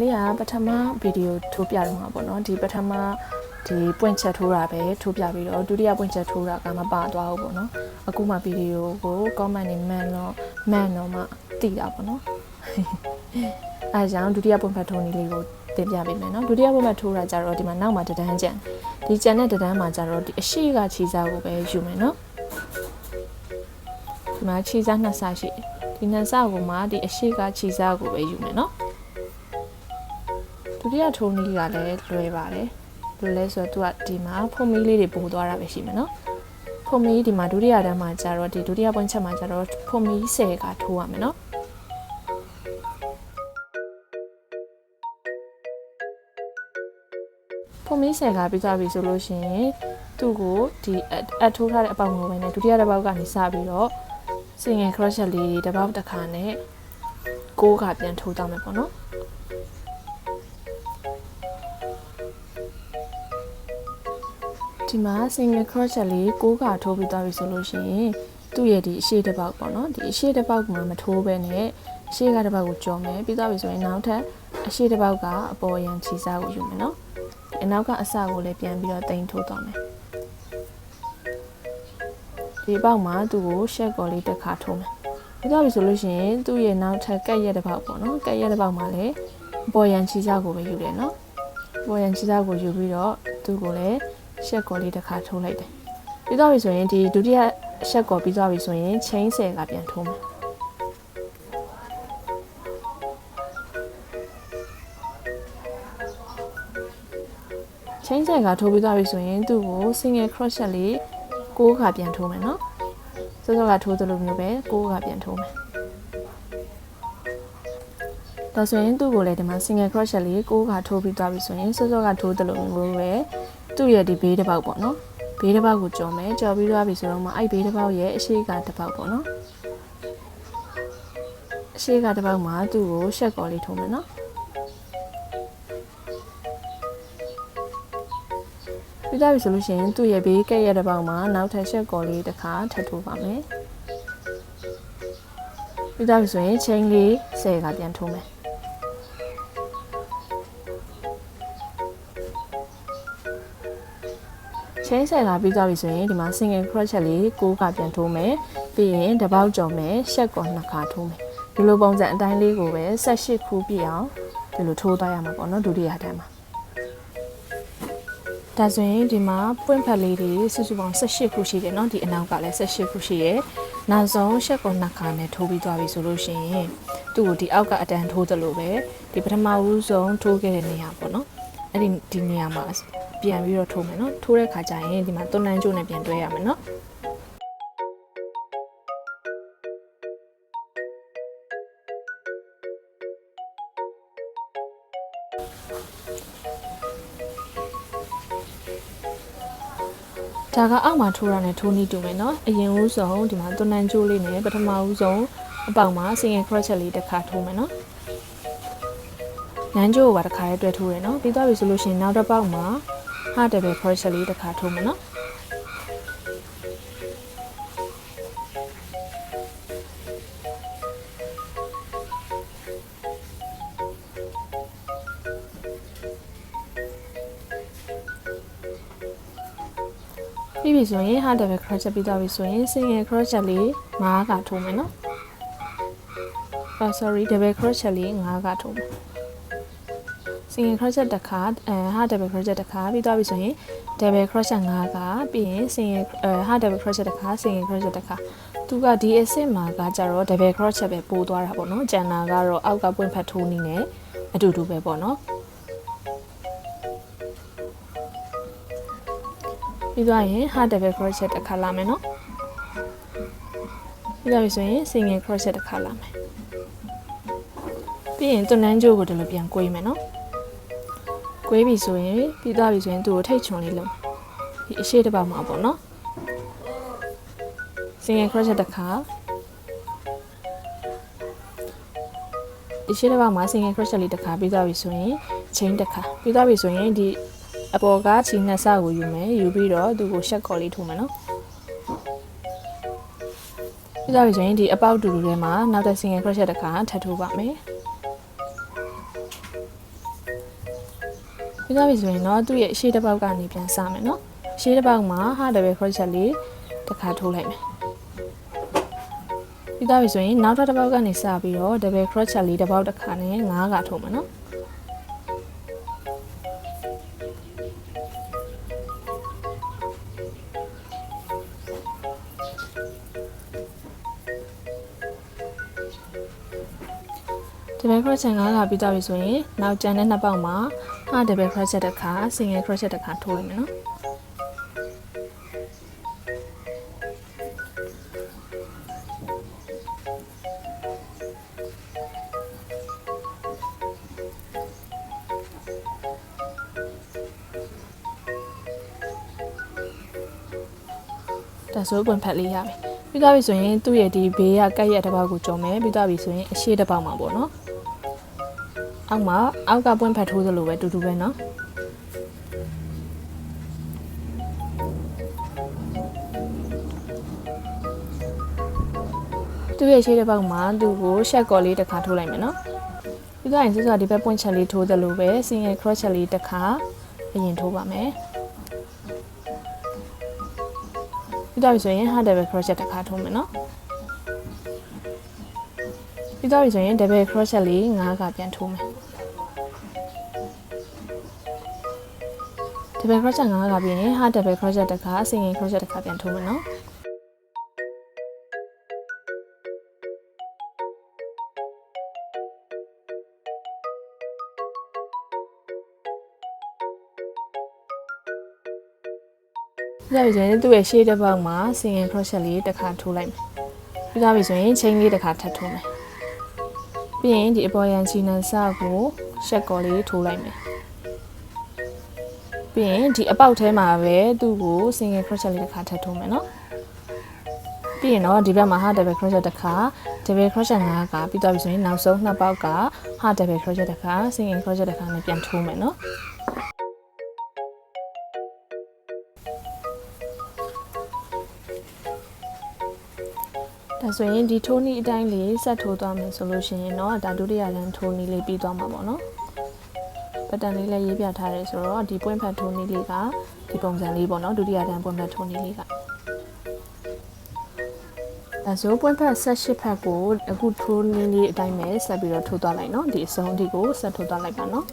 လေးကပထမဗီဒီယိုထိုးပြတော့မှာပေါ့နော်ဒီပထမဒီပွင့်ချက်ထိုးတာပဲထိုးပြပြီးတော့ဒုတိယပွင့်ချက်ထိုးတာကမပါသွားဘူးပေါ့နော်အခုမှဗီဒီယိုကို comment နဲ့မှန်တော့မှန်တော့မှတည်တာပေါ့နော်အဲဒါကြောင့်ဒုတိယပွင့်ဖက်ထိုးနည်းလေးကိုတင်ပြပေးမယ်နော်ဒုတိယပွင့်ဖက်ထိုးတာကြတော့ဒီမှာနောက်မှာတဒန်းကြံဒီကြံတဲ့တဒန်းမှာကြတော့ဒီအရှိကခြေစားကိုပဲယူမယ်နော်ဒီမှာခြေစားနှစ်ဆရှိတယ်ဒီနှစ်ဆကိုမှဒီအရှိကခြေစားကိုပဲယူမယ်နော် ဒုတိယထိုးနည်းကလည်းလွယ်ပါတယ်လွယ်လဲဆိုတော့သူကဒီမှာဖုံမီလေးတွေပို့သွားတာပဲရှိမယ်နော်ဖုံမီဒီမှာဒုတိယတန်းမှာကျတော့ဒီဒုတိယပွင့်ချက်မှာကျတော့ဖုံမီ10ကထိုးရမယ်နော်ဖုံမီ10ကပြီးသွားပြီဆိုလို့ရှိရင်သူ့ကိုဒီအထိုးထားတဲ့အပေါက်ငိုပဲနဲ့ဒုတိယတစ်ပေါက်ကနေစပြီးတော့ single crochet လေးတစ်ပေါက်တစ်ခါနဲ့ကိုးကပြန်ထိုးသွားမယ်ပေါ့နော် ဒီမှာ single crochet လေး6ကထိုးပြီးသွားပြီဆိုလို့ရှိရင်သူ့ရဲ့ဒီအရှိတစ်ပေါက်ပေါ့နော်ဒီအရှိတစ်ပေါက်မှာမထိုးဘဲနဲ့အရှိကတစ်ပေါက်ကိုကြော်မယ်ပြီးသွားပြီဆိုရင်နောက်ထပ်အရှိတစ်ပေါက်ကအပေါ်ရန်ခြေစားကိုယူမယ်နော်အနောက်ကအစကိုလည်းပြန်ပြီးတော့တင်ထိုးသွားမယ်ဒီပေါက်မှာသူ့ကိုရှက်ကော်လေးတစ်ခါထိုးမယ်ပြီးသွားပြီဆိုလို့ရှိရင်သူ့ရဲ့နောက်ထပ်ကက်ရက်တစ်ပေါက်ပေါ့နော်ကက်ရက်တစ်ပေါက်မှာလည်းအပေါ်ရန်ခြေစားကိုပဲယူတယ်နော်ပေါ်ရန်ခြေစားကိုယူပြီးတော့သူ့ကိုလည်း ရှက်ကော်လေးတစ်ခါထိုးလိုက်တယ်ပြီးသွားပြီဆိုရင်ဒီဒုတိယရှက်ကော်ပြီးသွားပြီဆိုရင် chain 10ကပြန်ထိုးမယ်ချင်းဆက်ကထိုးပြီးသွားပြီဆိုရင်သူ့ကို single crochet လေး6ခါပြန်ထိုးမယ်နော်စောစောကထိုးသလိုမျိုးပဲ6ခါပြန်ထိုးမယ်ဒါဆိုရင်သူ့ကိုလည်းဒီမှာ single crochet လေး6ခါထိုးပြီးသွားပြီဆိုရင်စောစောကထိုးသလိုမျိုးပဲ သူ့ရဲ့ဒီဘေးတစ်ပေါက်ပေါ့နော်ဘေးတစ်ပေါက်ကိုကြော်မယ်ကြော်ပြီးသွားပြီဆိုတော့မှအဲ့ဘေးတစ်ပေါက်ရဲ့အရှိကတစ်ပေါက်ပေါ့နော်အရှိကတစ်ပေါက်မှာသူ့ကိုရှက်ကော်လေးထိုးမယ်နော်ပြီးသွားပြီဆိုလို့ရှိရင်သူ့ရဲ့ဘေးကက်ရဲ့တစ်ပေါက်မှာနောက်ထပ်ရှက်ကော်လေးတစ်ခါထပ်ထိုးပါမယ်ပြီးသွားပြီဆိုရင် chain လေး10ကပြန်ထိုးမယ် chain ဆယ်လာပြီးသွားပြီဆိုရင်ဒီမှာ single crochet လေး6ကပြန်ထိုးမယ်ပြီးရင်တစ်ပေါက်ကြော်မယ်ရှက်ကောနှစ်ခါထိုးမယ်ဒီလိုပုံစံအတိုင်းလေးကိုပဲ18ခုပြည့်အောင်ဒီလိုထိုးသွားရမှာပေါ့နော်ဒုတိယတန်းမှာဒါဆိုရင်ဒီမှာပွင့်ဖက်လေးတွေစုစုပေါင်း18ခုရှိတယ်เนาะဒီအနောက်ကလည်း18ခုရှိရယ်နောက်ဆုံးရှက်ကောနှစ်ခါနဲ့ထိုးပြီးသွားပြီဆိုလို့ရှိရင်သူ့ကိုဒီအောက်ကအတန်းထိုးသလိုပဲဒီပထမဦးဆုံးထိုးခဲ့တဲ့နေရာပေါ့နော်အဲ့ဒီဒီနေရာမှာ ပြန်ပြီးတော့ထိုးမယ်နော်ထိုးတဲ့ခါကျရင်ဒီမှာသွန်တန်းကျိုးနဲ့ပြန်တွဲရမယ်နော်ဒါကအောက်မှာထိုးရတဲ့ထိုးနည်းတူမယ်နော်အရင်ဦးဆုံးဒီမှာသွန်တန်းကျိုးလေးနဲ့ပထမဦးဆုံးအပေါက်မှာ single crochet လေးတစ်ခါထိုးမယ်နော်နန်းကျိုးကိုပါတစ်ခါလေးတွဲထိုးရနော်ပြီးသွားပြီဆိုလို့ရှိရင်နောက်တစ်ပေါက်မှာ ဟာတယ်ပဲ crochet လေးတစ်ခါထိုးမယ်နော်ပြီးပြီဆိုရင်ဟာတယ်ပဲ crochet ပြီးသွားပြီဆိုရင် single crochet လေး9ကထိုးမယ်နော်အော် sorry double crochet လေး9ကထိုးမယ် single crochet တစ်ခါအဲ half double crochet တစ်ခါပြီးသွားပြီဆိုရင် double crochet 5ကပြီးရင် single အဲ half double crochet တစ်ခါ single crochet တစ်ခါသူကဒီအစ်စ်မှာကကြတော့ double crochet ပဲပို့သွားတာပေါ့နော်ကျန်တာကတော့အောက်ကပွင့်ဖက်ထိုးနည်းနဲ့အတူတူပဲပေါ့နော်ပြီးသွားရင် half double crochet တစ်ခါလာမယ်နော်ပြီးသွားပြီဆိုရင် single crochet တစ်ခါလာမယ်ပြီးရင်တွန်းနှန်းကြိုးကိုဒီလိုပြန်꿰မယ်နော် ကွေးပြီဆိုရင်ပြီးသွားပြီဆိုရင်သူ့ကိုထိတ်ချွန်လေးလုပ်ဒီအရှိတစ်ပေါက်မှာပေါ့နော် single crochet တစ်ခါဒီရှိတစ်ပေါက်မှာ single crochet လေးတစ်ခါပြီးသွားပြီဆိုရင် chain တစ်ခါပြီးသွားပြီဆိုရင်ဒီအပေါ်ကချီနှစ်ဆကိုယူမယ်ယူပြီးတော့သူ့ကိုရှက်ကော်လေးထိုးမယ်နော်ပြီးသွားပြီဆိုရင်ဒီအပေါက်တူတူထဲမှာနောက်တစ် single crochet တစ်ခါထပ်ထိုးပါမယ် ပြီးသွားပြီဆိုရင်တော့သူ့ရဲ့အရှိတစ်ပေါက်ကနေပြန်စမယ်နော်အရှိတစ်ပေါက်မှာဟာ double crochet လေးတစ်ခါထိုးလိုက်မယ်ပြီးသွားပြီဆိုရင်နောက်ထပ်တစ်ပေါက်ကနေစပြီးတော့ double crochet လေးတစ်ပေါက်တစ်ခါနဲ့9ကထိုးမယ်နော် double crochet 9ကပြီးသွားပြီဆိုရင်နောက်ကျန်တဲ့နှစ်ပေါက်မှာဟာ double crochet တစ်ခါ single crochet တစ်ခါထိုးလိုက်မယ်နော်ဒါဆိုပွင့်ဖက်လေးရပြီ ပြီးသွားပြီဆိုရင်သူ့ရဲ့ဒီဘေးကကက်ရက်တစ်ပေါက်ကိုကြုံမယ်ပြီးသွားပြီဆိုရင်အရှိတစ်ပေါက်မှာပေါ့နော်အောက်မှာအောက်ကပွင့်ဖက်ထိုးသလိုပဲတူတူပဲနော်သူ့ရဲ့ရှိတဲ့ဘက်မှာသူ့ကိုရှက်ကော်လေးတစ်ခါထိုးလိုက်မယ်နော်ပြီးတော့ရင်စွစွဒီဘက်ပွင့်ချက်လေးထိုးသလိုပဲစင်ရဲ့ cross ချက်လေးတစ်ခါအရင်ထိုးပါမယ် ပြီးတော့ပြီဆိုရင် hard double crochet တစ်ခါထိုးမယ်နော်ပြီးတော့ပြီဆိုရင် double crochet လေး9ခါပြန်ထိုးမယ် double crochet 9ခါပြီးရင် hard double crochet တစ်ခါအစင်ငယ် crochet တစ်ခါပြန်ထိုးမယ်နော် ဒါပြီးဆိုရင်သူ့ရဲ့ရှေ့တစ်ပေါက်မှာဆင်ရင် crochet လေးတစ်ခါထိုးလိုက်မယ်ပြီးသားပြီဆိုရင်ချိန်လေးတစ်ခါထပ်ထိုးမယ်ပြီးရင်ဒီအပေါ်ရန်ချီနန်စကိုရှက်ကော်လေးထိုးလိုက်မယ်ပြီးရင်ဒီအပေါက်ထဲမှာပဲသူ့ကို single crochet လေးတစ်ခါထပ်ထိုးမယ်နော်ပြီးရင်တော့ဒီဘက်မှာ half double crochet တစ်ခါ double crochet ၅ခါပြီးသွားပြီဆိုရင်နောက်ဆုံးနှစ်ပေါက်က half double crochet တစ်ခါ single crochet တစ်ခါနဲ့ပြန်ထိုးမယ်နော် ဒါဆိုရင်ဒီထိုးနီးအတိုင်းလေးဆက်ထိုးသွားမယ်ဆိုလို့ရှိရင်တော့ဒါဒုတိယတန်းထိုးနီးလေးပြီးသွားမှာပေါ့နော်ပတ်တန်လေးလည်းရေးပြထားတယ်ဆိုတော့ဒီပွင့်ဖက်ထိုးနီးလေးကဒီပုံစံလေးပေါ့နော်ဒုတိယတန်းပွင့်ဖက်ထိုးနီးလေးကဒါဆိုပွင့်ဖက်18ဖက်ကိုအခုထိုးနီးလေးအတိုင်းပဲဆက်ပြီးတော့ထိုးသွားလိုက်နော်ဒီအစုံဒီကိုဆက်ထိုးသွားလိုက်ပါနော်